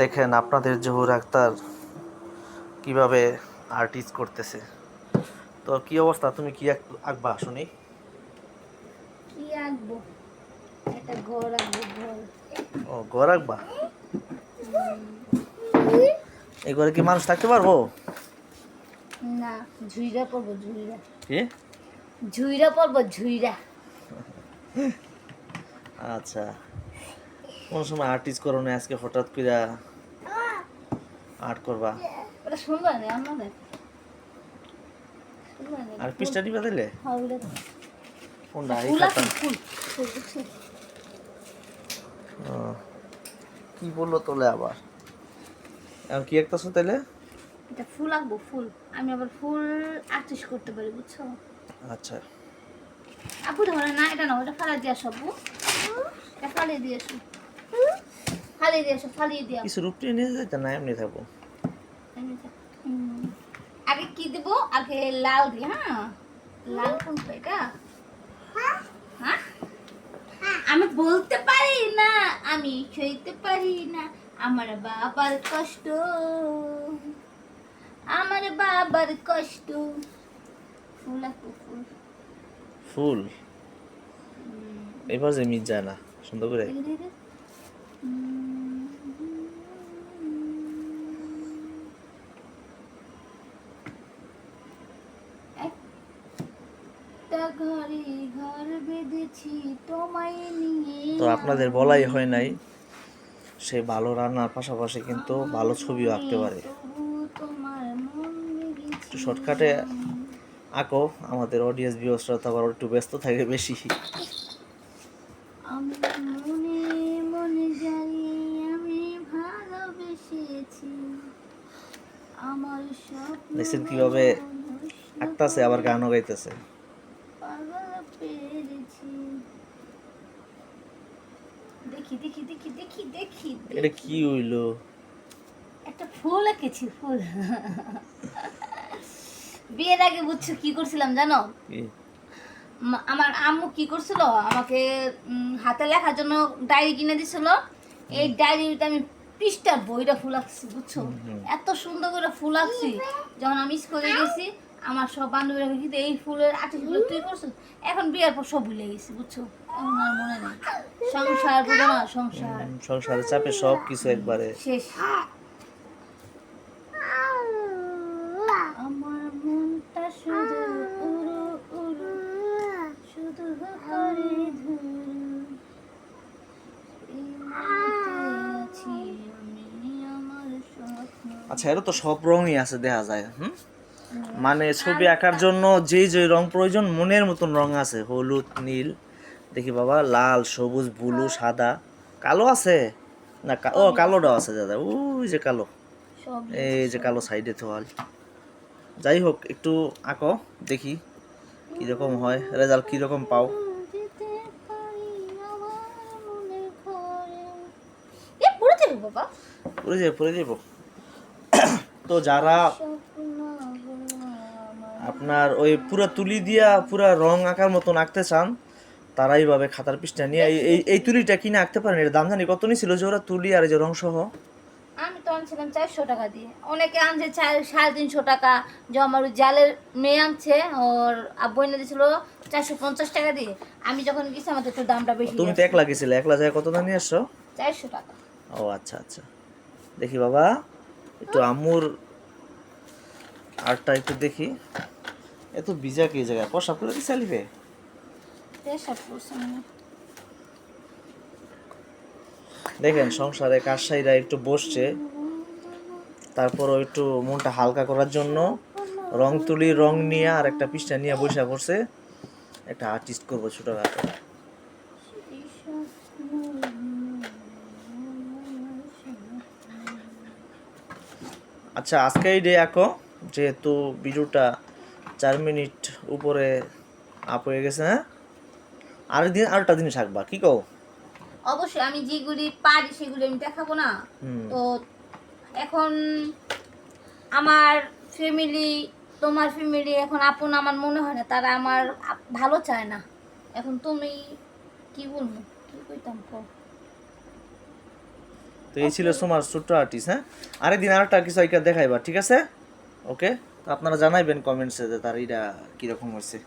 দেখেন আপনাদের জহুর আক্তার কীভাবে আর্টিস্ট করতেছে। তো কি অবস্থা? তুমি কি আঁকবা শুনি? কি আঁকবো? একটা ঘর আঁকবো ঘর। ও ঘর আঁকবা? এই ঘরে কি মানুষ থাকতে পারব? না ঝুইরা পড়ব ঝুইরা। কি? ঝুইরা পড়ব ঝুইরা। আচ্ছা। কোন সময় আর্টিস্ট করো না আজকে হঠাৎ করে আর্ট করবা? আর পিসটা দিবা দিলে হ্যাঁ। কোনটা? এই খাতা? কি বলল তোলে আবার? এখন কি একটা তাইলে? এটা ফুল আঁকবো ফুল। আমি আবার ফুল আর্টিস্ট করতে পারি বুঝছ? আচ্ছা। আপু ধরে না এটা না ওটা ফালা দিয়ে আপু। এটা ফালিয়ে দিয়ে ফালিয়ে দিয়ে ফালিয়ে দিয়ে আসো। কিছু রূপটি নিয়ে যেতে না এমনি থাকব। আগে কি দেবো? আগে লাল হ্যাঁ? লাল কোনটা এটা? হ্যাঁ? আমি বলতে পারি না আমি সইতে পারি না। আমার বাবার কষ্ট আমার বাবার কষ্ট। ফুল ফুল? ফুল এবার যে যায় না সুন্দর করে। তো আপনাদের বলাই হয় নাই সে ভালো রান্নার পাশাপাশি কিন্তু ভালো ছবিও আঁকতে পারে। একটু শর্টকাটে আঁকো আমাদের অডিয়েন্স ভিউসরা তো আবার একটু ব্যস্ত থাকে বেশি। দেখছেন কীভাবে আঁকতাছে আবার গানও গাইতেছে। এটা কি হইল? একটা ফুল এঁকেছি ফুল। বিয়ের আগে বুঝছ কি করছিলাম জানো? আমার আম্মু কি করছিল? আমাকে হাতে লেখার জন্য ডায়েরি কিনে দিছিল। এই ডায়েরিতে আমি পৃষ্ঠার বইটা ফুল আঁকছি বুঝছ? এত সুন্দর করে ফুল আঁকছি যখন আমি স্কুলে গেছি আমার সব বান্ধবীরা কিন্তু এই ফুলের আর্টিস্টগুলো তুই করছ এখন বিয়ের পর সব ভুলে গেছি বুঝছ? এখন আর মনে নেই। সংসার বুঝো না সংসার। সংসারের চাপে সব কিছু একবারে। শেষ। আমার মনটা শুধু উড়ু উড়ু শুধু করে ধুরু এই মুহূর্তে আছি আমি আমার স্বপ্ন আচ্ছা এর তো সব রঙই আছে দেখা যায় হুম? মানে ছবি আঁকার জন্য যেই যে রং প্রয়োজন মনের মতন রং আছে হলুদ নীল দেখি বাবা লাল সবুজ ব্লু সাদা কালো আছে? না ও কালোটাও আছে দাদা ওই যে কালো। এই যে কালো সাইডে তোয়াল। যাই হোক একটু আঁকো দেখি কীরকম হয় রেজাল্ট কীরকম পাও। পড়ে যাবে বাবা। পড়ে যাবে পড়ে যাব তো যারা আপনার ওই পুরো তুলি দিয়া পুরা রং আঁকার মতন আঁকতে চান তারা এইভাবে খাতার পৃষ্ঠা নিয়ে এই- এই তুলিটা কিনে আঁকতে পারেন। এর দাম জানি কত নিছিল যে ওরা তুলি আর এই যে রং সহ আমি তো আনছিলাম চারশো টাকা দিয়ে। অনেকে আনছে সাড়ে তিনশো টাকা। যে আমার ওই জালের মেয়ে আনছে ওর আব্বু এনে দিয়েছিল চারশো পঞ্চাশ টাকা দিয়ে। আমি যখন গেছি আমার তো একটু দামটা বেশি তুমি তো একলা গেছিলে। একলা যায় কত দাম নিয়ে আসছো? চারশো টাকা। ও আচ্ছা আচ্ছা। দেখি বাবা। একটু আম্মুর আরটা একটু দেখি। এত ভিজা কি জায়গায় প্রসাব করে দিছে আলিফে? হয়। দেখেন সংসারে কারসাইরা একটু বসছে। তারপর একটু মনটা হালকা করার জন্য রং তুলি রং নিয়ে আর একটা পৃষ্ঠা নিয়ে বসে পড়ছে একটা আর্টিস্ট করব ছোটখাটো। আচ্ছা আজকে এই ডে আঁকো যেহেতু ভিডিওটা চার মিনিট উপরে আপ হয়ে গেছে হ্যাঁ? আর দিন আরেকটা জিনিস আঁকবা কি কও? অবশ্যই আমি যেগুলি পারি সেগুলি আমি দেখাবো না। তো এখন আমার ফ্যামিলি তোমার ফ্যামিলি এখন আপন আমার মনে হয় না তারা আমার ভালো চায় না। এখন তুমি কি বলব? কি কইতাম তো এই ছিল সোমার ছোট্ট আর্টিস্ট হ্যাঁ? আরেকদিন আরেকটা কিছু একটা দেখাইবা ঠিক আছে? ওকে তো আপনারা জানাইবেন কমেন্টসে যে তার এটা কীরকম হয়েছে